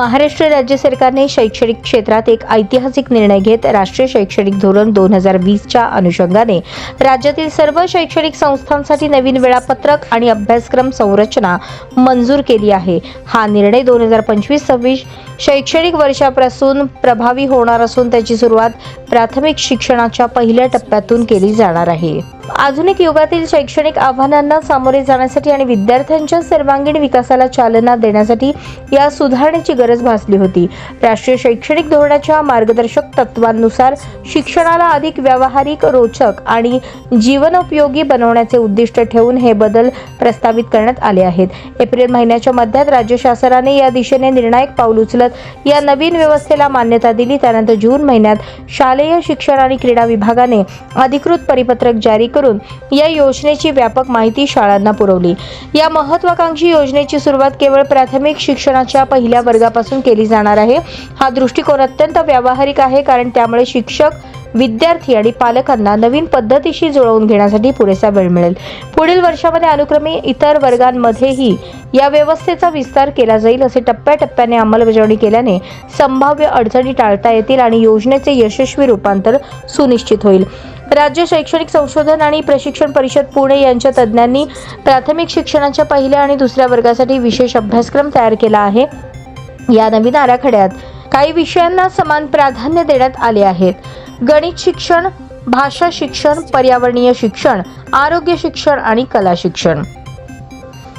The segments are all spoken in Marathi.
महाराष्ट्र राज्य सरकारने शैक्षणिक क्षेत्रात एक ऐतिहासिक निर्णय घेत राष्ट्रीय शैक्षणिक धोरण दोन हजार वीसच्या अनुषंगाने राज्यातील सर्व शैक्षणिक संस्थांसाठी नवीन वेळापत्रक आणि अभ्यासक्रम संरचना मंजूर केली आहे. हा निर्णय दोन हजार पंचवीस सव्वीस शैक्षणिक वर्षापासून प्रभावी होणार असून त्याची सुरुवात प्राथमिक शिक्षणाच्या पहिल्या टप्प्यातून केली जाणार आहे. आधुनिक युगातील शैक्षणिक आव्हानांना सामोरे जाण्यासाठी आणि विद्यार्थ्यांच्या सर्वांगीण विकासाला चालना देण्यासाठी या सुधारणेची गरज भासली होती. राष्ट्रीय शैक्षणिक धोरणाच्या मार्गदर्शक तत्वांनुसार शिक्षणाला अधिक व्यावहारिक रोचक आणि जीवनोपयोगी बनवण्याचे उद्दिष्ट ठेवून हे बदल प्रस्तावित करण्यात आले आहेत. एप्रिल महिन्याच्या मध्यात राज्य शासनाने या दिशेने निर्णायक पाऊल उचलत या नवीन व्यवस्थेला मान्यता दिली. त्यानंतर जून महिन्यात शालेय शिक्षण आणि क्रीडा विभागाने अधिकृत परिपत्रक जारी करून या योजनेची व्यापक माहिती शाळांना पुरवली. या महत्वाकांक्षी योजनेची सुरुवात केवळ प्राथमिक शिक्षणाच्या पहिल्या वर्गापासून केली जाणार आहे. हा दृष्टिकोन अत्यंत व्यावहारिक आहे कारण त्यामुळे शिक्षक विद्यार्थी आणि पालकांना नवीन पद्धतीशी जुळवून घेण्यासाठी पुरेसा वेळ मिळेल. पुढील वर्षामध्ये अनुक्रमे इतर वर्गांमध्येही या व्यवस्थेचा विस्तार केला जाईल असे टप्प्याटप्प्याने अंमलबजावणी केल्याने संभाव्य अडचणी टाळता येतील आणि योजनेचे यशस्वी रूपांतर सुनिश्चित होईल. राज्य शैक्षणिक संशोधन आणि प्रशिक्षण परिषद पुणे यांच्या तज्ज्ञांनी प्राथमिक शिक्षणाच्या पहिल्या आणि दुसऱ्या वर्गासाठी विशेष अभ्यासक्रम तयार केला आहे. या नवीन आराखड्यात काही विषयांना समान प्राधान्य देण्यात आले आहेत गणित शिक्षण भाषा शिक्षण पर्यावरणीय शिक्षण आरोग्य शिक्षण आणि कला शिक्षण.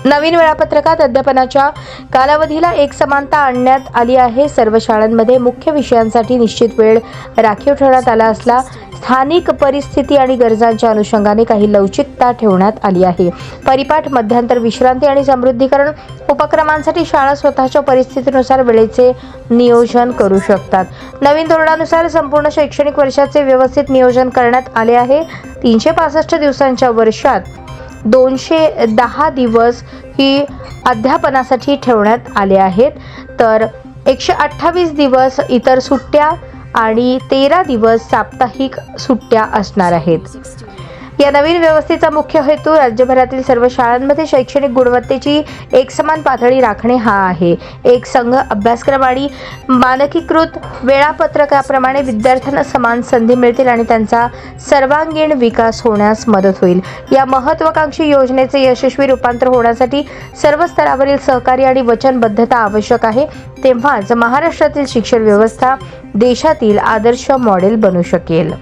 नवीन वेळापत्रकात अध्यापनाच्या कालावधीला एक समानता आणण्यात आली आहे. सर्व शाळांमध्ये मुख्य विषयांसाठी निश्चित वेळ राखीव ठेवण्यात आला असला स्थानिक परिस्थिती आणि गरजांच्या अनुषंगाने काही लवचिकता ठेवण्यात आली आहे. परिपाठ मध्यांतर विश्रांती आणि समृद्धीकरण उपक्रमांसाठी शाळा स्वतःच्या परिस्थितीनुसार वेळेचे नियोजन करू शकतात. नवीन धोरणानुसार संपूर्ण शैक्षणिक वर्षाचे व्यवस्थित नियोजन करण्यात आले आहे. तीनशे पासष्ट दिवसांच्या वर्षात दोनशे दहा दिवस ही अध्यापनासाठी ठेवण्यात आले आहेत. तर एकशे अठ्ठावीस दिवस इतर सुट्ट्या आणि तेरा दिवस साप्ताहिक सुट्ट्या असणार आहेत. या नवीन व्यवस्थेचा मुख्य हेतू राज्यभरातील सर्व शाळांमध्ये शैक्षणिक गुणवत्तेची एकसमान पातळी राखणे हा आहे. एक संघ अभ्यासक्रम आणि मानकीकृत वेळापत्रकाप्रमाणे विद्यार्थ्यांना समान संधी मिळतील आणि त्यांचा सर्वांगीण विकास होण्यास मदत होईल. या महत्वाकांक्षी योजनेचे यशस्वी रूपांतर होण्यासाठी सर्व स्तरावरील सहकार्य आणि वचनबद्धता आवश्यक आहे. तेव्हाच महाराष्ट्रातील शिक्षण व्यवस्था देशातील आदर्श मॉडेल बनू शकेल.